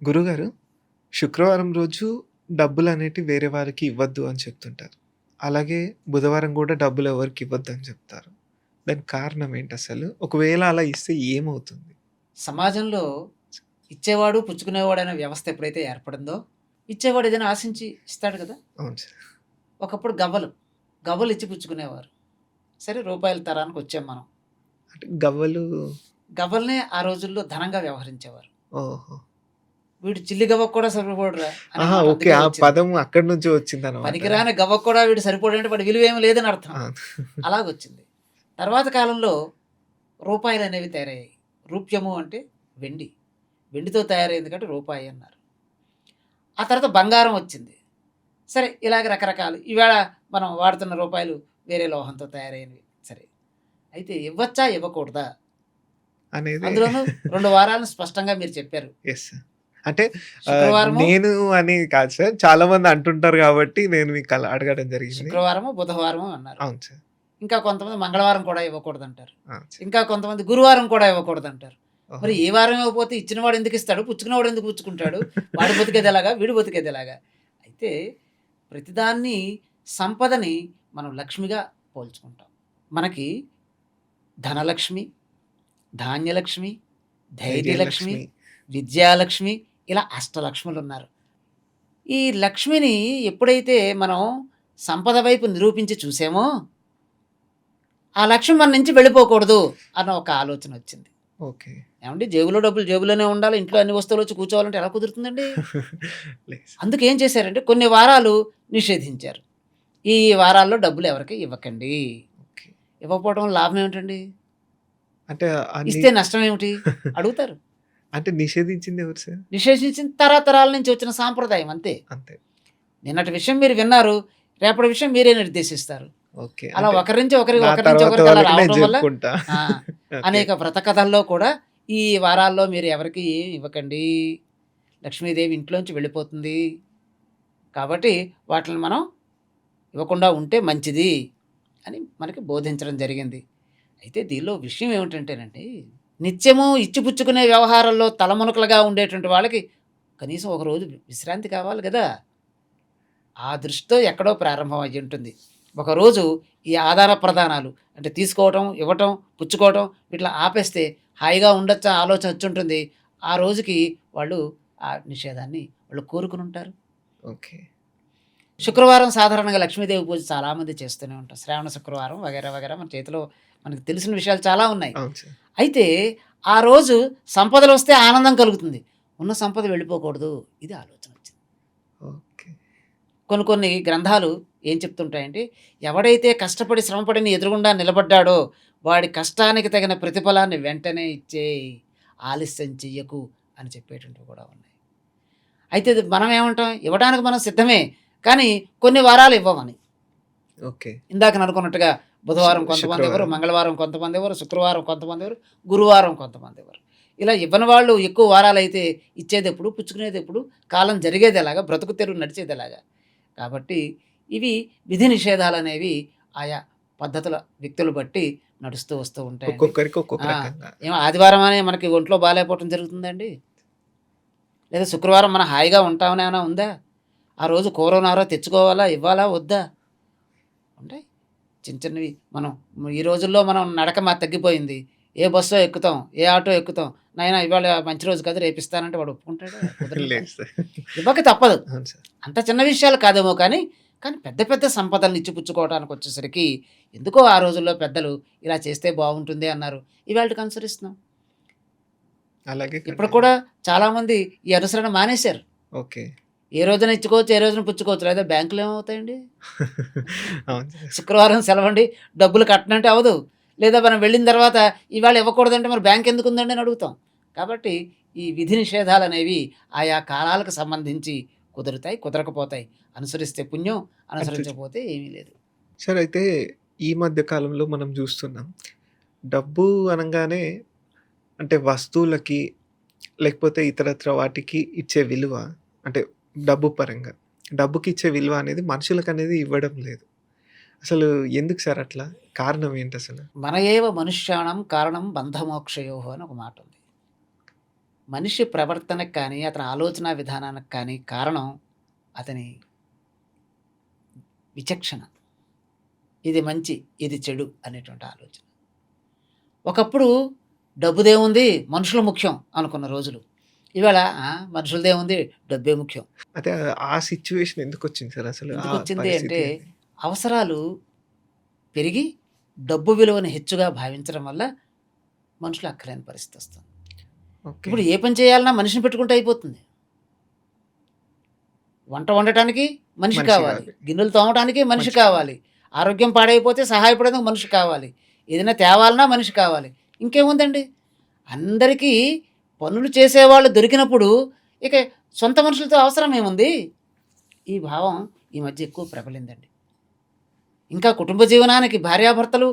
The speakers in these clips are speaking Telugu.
గురుగారు, శుక్రవారం రోజు డబ్బులనేటివి వేరే వారికి ఇవ్వద్దు అని చెప్తుంటారు. అలాగే బుధవారం గూడా డబ్బులు ఎవరికీ ఇవ్వద్దని చెప్తారు. దానికి కారణం ఏంటసలు? ఒకవేళ అలా ఇస్తే ఏమవుతుంది? సమాజంలో ఇచ్చేవాడు, పుచ్చుకునేవాడు అనే వ్యవస్థ ఎప్పుడైతే ఏర్పడిందో, ఇచ్చేవాడు ఏదైనా ఆశించి ఇస్తాడు కదా! అవును సార్. ఒకప్పుడు గవ్వలు. గవ్వలు ఇచ్చి పుచ్చుకునేవారు. సరే రూపాయల తరానికి వచ్చాం మనం. అంటే గవ్వలు గవ్వలనే ఆ రోజుల్లో ధనంగా వ్యవహరించేవారు. ఓహో! వీడు చిల్లి గవ్వకు కూడా సరిపోడురా ఓకే. ఆ వచ్చింది. పదం అక్కడి నుంచే వచ్చిందనమాట. పనికిరాని గవ్వకు కూడా వీడు సరిపోడంటే వాడి విలువేమి లేదని అర్థం. అలాగొచ్చింది. తర్వాత కాలంలో రూపాయలనేవి తయారయ్యాయి. రూప్యము అంటే వెండి. వెండితో తయారైంది కాబట్టి రూపాయి అన్నారు. ఆ తర్వాత బంగారం వచ్చింది. సరే ఇలాగ రకరకాలు. ఈవేళ మనం వాడుతున్న రూపాయలు వేరే లోహంతో తయారైనవి. సరే. అయితే ఇవ్వచ్చా? ఇవ్వకూడదా? అనేది అందులోనూ 2 వారాలను స్పష్టంగా మీరు చెప్పారు. అంటే నేను అని కాదు సార్. చాలా మంది అంటుంటారు గాబట్టి నేను మీకు అలా అడగడం జరిగింది. శుక్రవారము, బుధవారము అన్నారు. అవును సార్. ఇంకా కొంతమంది మంగళవారం కూడా ఇవ్వకూడదంటారు. ఆ! సార్. ఇంకా కొంతమంది గురువారం కూడా ఇవ్వకూడదంటారు. ఓహో! మరి ఏ వారం ఇవ్వకపోతే ఇచ్చినవాడు ఎందుకు ఇస్తాడు? పుచ్చుకున్నవాడు ఎందుకు పుచ్చుకుంటాడు? వాడు బతికేది ఎలాగా? వీడు బతికేది ఎలాగా? అయితే ప్రతిదాన్ని సంపదని మనం లక్ష్మిగా పోల్చుకుంటాం. మనకి ధనలక్ష్మి, ధాన్యలక్ష్మి, ధైర్యలక్ష్మి. విద్యాలక్ష్మి ఇలా అష్టలక్ష్ములున్నారు. ఈ లక్ష్మిని ఎప్పుడైతే మనం సంపద వైపు నిరూపించి చూసామో ఆ లక్ష్మి మన నుంచి వెళ్ళిపోకూడదు అన్న ఒక ఆలోచన వచ్చింది. ఓకే. ఏమండి జేబులో డబ్బులు జేబులోనే ఉండాలి. ఇంట్లో అన్ని వస్తువులు వచ్చి కూర్చోవాలంటే ఎలా కుదురుతుందండి? అందుకు ఏం చేశారంటే కొన్ని వారాలు నిషేధించారు. ఈ వారాల్లో డబ్బులు ఎవరికీ ఇవ్వకండి. ఇవ్వకపోవడం లాభం ఏమిటండి? అంటే ఇస్తే నష్టం ఏమిటి? అడుగుతారు. అంటే నిషేధించింది ఎవరు సార్? నిషేధించిన తరతరాల నుంచి వచ్చిన సాంప్రదాయం అంతే. అంతే. నిన్నటి విషయం మీరు విన్నారు. రేపటి విషయం మీరే నిర్దేశిస్తారు. ఓకే. అలా ఒకరి నుంచి ఒకరికి నా ఒకరి నుంచి నేను రావడం వల్ల. అనేక వ్రత కథల్లో కూడా ఈ వారాల్లో మీరు ఎవరికీ ఇవ్వకండి. లక్ష్మీదేవి ఇంట్లోంచి వెళ్ళిపోతుంది. కాబట్టి వాటిని మనం ఇవ్వకుండా ఉంటే మంచిది అని మనకి బోధించడం జరిగింది. అయితే దీనిలో విషయం ఏమిటంటేనండి నిత్యము ఇచ్చిపుచ్చుకునే వ్యవహారాల్లో తలమునకలుగా ఉండేటువంటి వాళ్ళకి కనీసం ఒక రోజు విశ్రాంతి కావాలి కదా! ఆ దృష్టితో ఎక్కడో ప్రారంభం అయ్యి ఉంటుంది. ఒకరోజు ఈ ఆదాన ప్రదానాలు అంటే తీసుకోవటం, ఇవ్వటం, పుచ్చుకోవటం ఇట్లా ఆపేస్తే హాయిగా ఉండొచ్చా ఆలోచన వచ్చుంటుంది. ఆ రోజుకి వాళ్ళు ఆ నిషేధాన్ని వాళ్ళు కోరుకుని ఉంటారు. ఓకే. శుక్రవారం సాధారణంగా లక్ష్మీదేవి పూజ చాలామంది చేస్తూనే ఉంటారు. శ్రావణ శుక్రవారం వగైరా వగైరా మన చేతిలో మనకు తెలిసిన విషయాలు చాలా ఉన్నాయి. అయితే ఆ రోజు సంపదలు వస్తే ఆనందం కలుగుతుంది. ఉన్న సంపద వెళ్ళిపోకూడదు. ఇది ఆలోచన వచ్చింది. ఓకే. కొన్ని కొన్ని గ్రంథాలు ఏం చెప్తుంటాయంటే ఎవడైతే కష్టపడి శ్రమపడి నీ ఎదురుగుండా నిలబడ్డాడో వాడి కష్టానికి తగిన ప్రతిఫలాన్ని వెంటనే ఇచ్చేయి. ఆలస్యం చెయ్యకు అని చెప్పేటువంటివి కూడా ఉన్నాయి. అయితే మనం ఏమంటాం? ఇవ్వడానికి మనం సిద్ధమే. కానీ కొన్ని వారాలు ఇవ్వమని. ఓకే. ఇందాక అనుకున్నట్టుగా బుధవారం కొంతమంది శుక్రవారం. మంగళవారం కొంతమంది ఇవ్వరు, శుక్రవారం కొంతమంది ఇవ్వరు, గురువారం కొంతమంది ఇవ్వరు. ఇలా ఇవ్వని వాళ్ళు ఎక్కువ వారాలైతే ఇచ్చేదెప్పుడు, పుచ్చుకునేదెప్పుడు, కాలం జరిగేది ఎలాగా, బ్రతుకు తెరువు నడిచేది ఎలాగా. కాబట్టి ఇవి విధి నిషేధాలనేవి ఆయా పద్ధతుల వ్యక్తులు బట్టి నడుస్తూ వస్తూ ఉంటాయండి. ఒక్కొక్కరికి ఒక్కొక్క. ఏమో ఆదివారం అనే మనకి ఒంట్లో బాలేకపోవటం జరుగుతుందండి? లేదా శుక్రవారం మనం హాయిగా ఉంటామని ఏమైనా ఉందా? ఆ రోజు కూరో నారో తెచ్చుకోవాలా? ఇవ్వాలా? వద్దా? ఉంటాయి. చిన్న చిన్నవి మనం ఈ రోజుల్లో మనం నడక మా తగ్గిపోయింది. ఏ బస్సో ఎక్కుతాం, ఏ ఆటో ఎక్కుతాం. నాయనా ఇవాళ మంచి రోజు కదా రేపు ఇస్తానంటే వాడు ఒప్పుకుంటాడా? ఇవ్వక తప్పదు. అంత చిన్న విషయాలు కాదేమో కానీ, కానీ పెద్ద పెద్ద సంపదలను ఇచ్చిపుచ్చుకోవడానికి వచ్చేసరికి ఎందుకో ఆ రోజుల్లో పెద్దలు ఇలా చేస్తే బాగుంటుంది అన్నారు. ఇవాల్టికి అనుసరిస్తున్నాం. అలాగే ఇప్పుడు. కూడా చాలామంది ఈ అనుసరణ మానేశారు. ఓకే. ఏ రోజున ఇచ్చుకోవచ్చు, ఏ రోజున పుచ్చుకోవచ్చు. లేదా బ్యాంకులో ఏమవుతాయండి? శుక్రవారం సెలవండి డబ్బులు కట్టనంటే అవ్వదు. లేదా మనం వెళ్ళిన తర్వాత ఇవాళ ఇవ్వకూడదంటే మరి బ్యాంక్ ఎందుకు ఉందండి అని అడుగుతాం. కాబట్టి ఈ విధి నిషేధాలనేవి ఆయా కాలాలకు సంబంధించి కుదురుతాయి, కుదరకపోతాయి. అనుసరిస్తే పుణ్యం, అనుసరించకపోతే ఏమీ లేదు. సార్ అయితే ఈ మధ్య కాలంలో మనం చూస్తున్నాం. డబ్బు అనంగానే అంటే వస్తువులకి లేకపోతే ఇతరత్ర వాటికి ఇచ్చే విలువ అంటే డబ్బు పరంగా. డబ్బుకి ఇచ్చే విలువ అనేది మనుషులకనేది ఇవ్వడం లేదు. అసలు ఎందుకు సార్ అట్లా? కారణం ఏంటి అసలు మన ఏవ మనుష్యాణం కారణం బంధమోక్షయోః అని ఒక మాట ఉంది. మనిషి ప్రవర్తనకు కానీ అతని ఆలోచన విధానానికి కానీ కారణం అతని విచక్షణ ఇది మంచి ఇది చెడు అనేటువంటి ఆలోచన ఒకప్పుడు డబ్బుదేముంది మనుషులు ముఖ్యం అనుకున్న రోజులు ఇవాళ ఆ, మనుషులదేముంది డబ్బే ముఖ్యం. అదే ఆ సిచ్యువేషన్ ఎందుకు వచ్చింది సార్ అసలు? ఎందుకు వచ్చింది అంటే? అవసరాలు పెరిగి డబ్బు విలువను హెచ్చుగా భావించడం వల్ల మనుషులు అక్కలేని పరిస్థితి వస్తుంది. ఇప్పుడు ఏ పని చేయాలన్నా మనిషిని పెట్టుకుంటే అయిపోతుంది. వంట వండటానికి మనిషి కావాలి. గిన్నెలు తోమటానికి మనిషి కావాలి. ఆరోగ్యం పాడైపోతే సహాయపడేందుకు మనిషి కావాలి. ఏదైనా తేవాలన్నా మనిషి కావాలి. ఇంకేముందండి? అందరికీ పనులు చేసేవాళ్ళు దొరికినప్పుడు ఇక సొంత మనుషులతో అవసరం ఏముంది? ఈ భావం ఈ మధ్య ఎక్కువ ప్రబలిందండి. ఇంకా కుటుంబ జీవనానికి భార్యాభర్తలు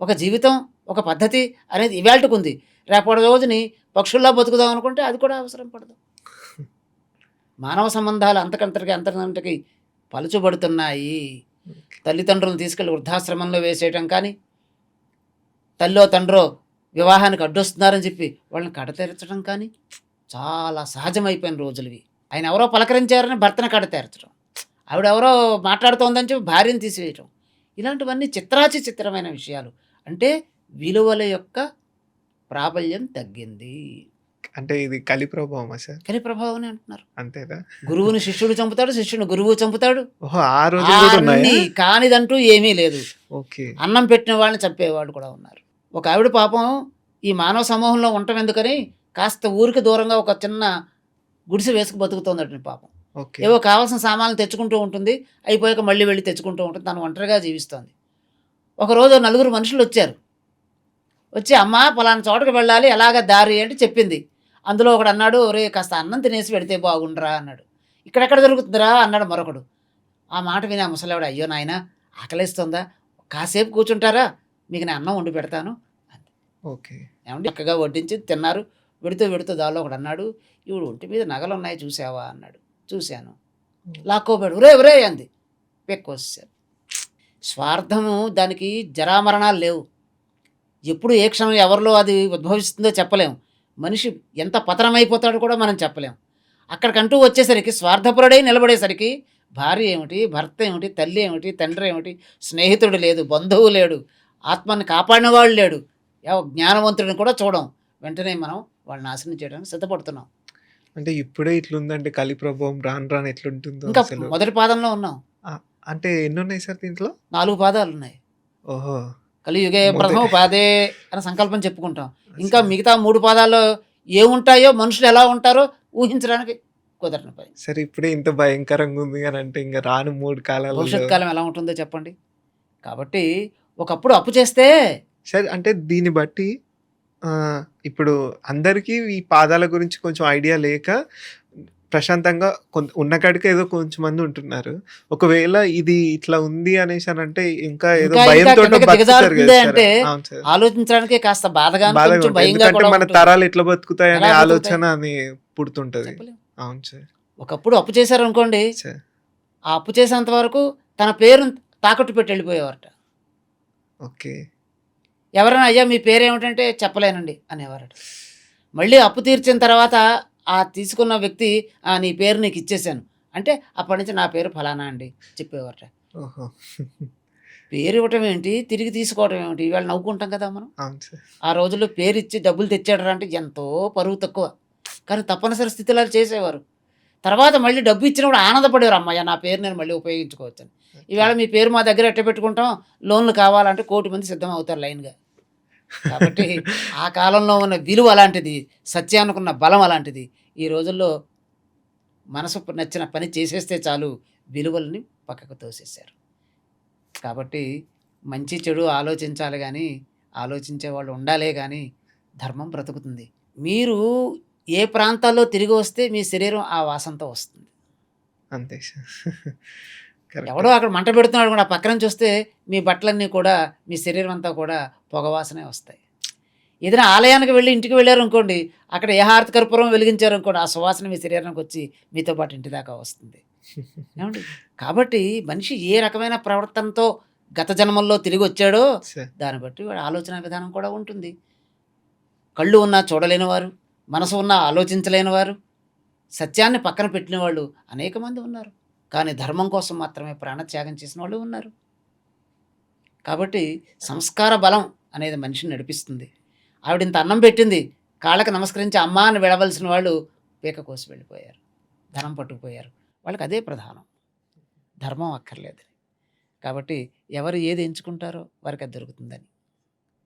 ఒక జీవితం ఒక పద్ధతి అనేది ఇవాళకు ఉంది రేపటి రోజుని పక్షుల్లా బతుకుదాం అనుకుంటే అది కూడా అవసరం పడదు. మానవ సంబంధాలు అంతకంతటికి అంతకంతకి పలుచబడుతున్నాయి. తల్లిదండ్రులను తీసుకెళ్ళి వృద్ధాశ్రమంలో వేసేయటం కానీ తల్లో తండ్రో వివాహానికి అడ్డొస్తున్నారని చెప్పి వాళ్ళని కడతెరచడం కానీ చాలా సహజమైపోయిన రోజులు ఇవి ఆయన ఎవరో పలకరించారని భర్తను కడతెరచడం. ఆవిడ ఎవరో మాట్లాడుతోందని చెప్పి భార్యను తీసివేయటం. ఇలాంటివన్నీ చిత్రాచి చిత్రమైన విషయాలు. అంటే విలువల యొక్క ప్రాబల్యం తగ్గింది. అంటే ఇది కలి ప్రభావమా సార్? కలి ప్రభావం అని అంటున్నారు. అంతేనా? గురువుని శిష్యుడు చంపుతాడు శిష్యుని గురువు చంపుతాడు. ఆ ఉన్నాయా? కానిదంటూ ఏమీ లేదు. ఓకే. అన్నం పెట్టిన వాళ్ళని చంపేవాళ్ళు కూడా ఉన్నారు. ఒక ఆవిడ పాపం ఈ మానవ సమూహంలో ఉండటం ఎందుకని కాస్త ఊరికి దూరంగా ఒక చిన్న గుడిసె వేసుకు బతుకుతోందట పాపం. ఓకే. ఏవో కావాల్సిన సామాన్లు తెచ్చుకుంటూ ఉంటుంది. అయిపోయాక మళ్ళీ వెళ్ళి తెచ్చుకుంటూ ఉంటుంది. తను ఒంటరిగా జీవిస్తోంది. ఒకరోజు నలుగురు మనుషులు వచ్చారు. వచ్చి అమ్మ పలానా చోటకు వెళ్ళాలి. ఎలాగ దారి అంటే చెప్పింది. అందులో ఒకడు అన్నాడు ఒరే కాస్త అన్నం తినేసి పెడితే బాగుండరా అన్నాడు. ఇక్కడెక్కడ దొరుకుతుందిరా? అన్నాడు మరొకడు. ఆ మాట విని ఆ ముసలావిడ అయ్యో నాయన ఆకలిస్తుందా? కాసేపు కూర్చుంటారా? మీకు నేను అన్నం వండి పెడతాను ఓకే. ఏమంటే చక్కగా వడ్డించి తిన్నారు. పెడుతూ పెడుతూ దానిలో ఒకడు అన్నాడు ఇవిడు ఒంటి మీద నగలు ఉన్నాయి చూసావా? అన్నాడు. చూశాను. లాక్కోబెడు ఒరే ఒరే అంది. పెక్కొచ్చారు స్వార్థము దానికి జరామరణాలు లేవు. ఎప్పుడు ఏ క్షణం ఎవరిలో అది ఉద్భవిస్తుందో చెప్పలేం. మనిషి ఎంత పతనమైపోతాడో కూడా మనం చెప్పలేం. అక్కడికంటూ వచ్చేసరికి స్వార్థపరుడై నిలబడేసరికి భార్య ఏమిటి భర్త ఏమిటి తల్లి ఏమిటి తండ్రి ఏమిటి స్నేహితుడు లేదు బంధువు లేడు. ఆత్మని కాపాడినవాడు లేడు. జ్ఞానవంతుడిని కూడా చూడం. వెంటనే మనం వాళ్ళని నాశనం చేయడానికి సిద్ధపడుతున్నాం. అంటే ఇప్పుడే ఇట్లుందంటే కలి ప్రభావం రాను రాను ఎట్లుంటుందో ఇంకా అసలు. మొదటి పాదంలో ఉన్నాం. అంటే ఎన్ని ఉన్నాయి సార్ దీంట్లో? నాలుగు పాదాలు ఉన్నాయి. ఓహో. కలియుగే ప్రథమ పాదే అనే సంకల్పం చెప్పుకుంటాం. ఇంకా మిగతా మూడు పాదాల్లో ఏముంటాయో మనుషులు ఎలా ఉంటారో ఊహించడానికి కుదరని పని. సరే ఇప్పుడే ఇంత భయంకరంగా ఉంది అని అంటే ఇంకా రాను మూడు కాలాలలో. భవిష్యత్ కాలం ఎలా ఉంటుందో చెప్పండి. కాబట్టి ఒకప్పుడు అప్పు చేస్తే సరే అంటే దీన్ని బట్టి ఆ, ఇప్పుడు అందరికీ ఈ పాదాల గురించి కొంచెం ఐడియా లేక ప్రశాంతంగా కొంత ఉన్న కాడికి ఏదో కొంచెం మంది ఉంటున్నారు ఒకవేళ ఇది ఇట్లా ఉంది అనేసి అని అంటే ఇంకా ఏదో భయంతో. అంటే ఆలోచించడానికి కాస్త బాధగా ఎందుకంటే మన. తరాలు ఎట్లా బతుకుతాయి అనే? ఆలోచన అని పుడుతుంటది. అవును సార్ ఒకప్పుడు అప్పు చేశారు అనుకోండి సార్ ఆ అప్పు చేసేంత వరకు తన పేరును తాకట్టు పెట్టి వెళ్ళిపోయేవారట ఓకే. ఎవరైనా అయ్యా మీ పేరు ఏమిటంటే చెప్పలేనండి అనేవారట. మళ్ళీ అప్పు తీర్చిన తర్వాత ఆ తీసుకున్న వ్యక్తి "ఆ, నీ పేరు నీకు ఇచ్చేసాను అంటే అప్పటి నుంచి నా పేరు ఫలానా అండి చెప్పేవారట. ఓహో. పేరు ఇవ్వటం ఏంటి? తిరిగి తీసుకోవటం ఏమిటి? ఇవాళ నవ్వుకుంటాం కదా మనం. ఆ రోజుల్లో పేరు ఇచ్చి డబ్బులు తెచ్చాడరా అంటే ఎంతో పరువు తక్కువ. కానీ తప్పనిసరి స్థితిలో చేసేవారు. తర్వాత మళ్ళీ డబ్బు ఇచ్చినప్పుడు ఆనందపడేవారు అమ్మయ్య నా పేరు నేను మళ్ళీ ఉపయోగించుకోవచ్చు అని ఈవేళ మీ పేరు మా దగ్గర ఎట్ట పెట్టుకుంటాం? లోన్లు కావాలంటే కోటి మంది సిద్ధం అవుతారు లైన్గా. కాబట్టి ఆ కాలంలో ఉన్న విలువ అలాంటిది సత్యానుకున్న బలం అలాంటిది ఈ రోజుల్లో మనసు నచ్చిన పని చేసేస్తే చాలు విలువల్ని పక్కకు తోసేశారు. కాబట్టి మంచి చెడు ఆలోచించాలి కానీ ఆలోచించే వాళ్ళు ఉండాలే కానీ ధర్మం బ్రతుకుతుంది. మీరు ఏ ప్రాంతాల్లో తిరిగి వస్తే మీ శరీరం ఆ వాసనతో వస్తుంది. అంతే సార్. ఎవడో అక్కడ మంట పెడుతున్నాడు కూడా పక్కన చూస్తే మీ బట్టలన్నీ కూడా మీ శరీరం అంతా కూడా పొగవాసనే వస్తాయి. ఏదైనా ఆలయానికి వెళ్ళి ఇంటికి వెళ్ళారు అనుకోండి అక్కడ ఏ హారతి కర్పూరం వెలిగించారు అనుకోండి ఆ సువాసన మీ శరీరానికి వచ్చి మీతో పాటు ఇంటి దాకా వస్తుంది. ఏమండి? కాబట్టి మనిషి ఏ రకమైన ప్రవర్తనతో గత జన్మల్లో తిరిగి వచ్చాడో దాన్ని బట్టి వాడి ఆలోచన విధానం కూడా ఉంటుంది. కళ్ళు ఉన్నా చూడలేని వారు మనసు ఉన్న ఆలోచించలేని వారు సత్యాన్ని పక్కన పెట్టిన వాళ్ళు అనేక మంది ఉన్నారు. కానీ ధర్మం కోసం మాత్రమే ప్రాణత్యాగం చేసిన వాళ్ళు ఉన్నారు. కాబట్టి సంస్కార బలం అనేది మనిషిని నడిపిస్తుంది. ఆవిడ ఇంత అన్నం పెట్టింది కాళ్ళకి నమస్కరించి అమ్మా అని వెళ్ళవలసిన వాళ్ళు పీక కోసి వెళ్ళిపోయారు ధనం పట్టుకుపోయారు. వాళ్ళకి అదే ప్రధానం. ధర్మం అక్కర్లేదు కాబట్టి ఎవరు ఏది ఎంచుకుంటారో వారికి అది దొరుకుతుందని.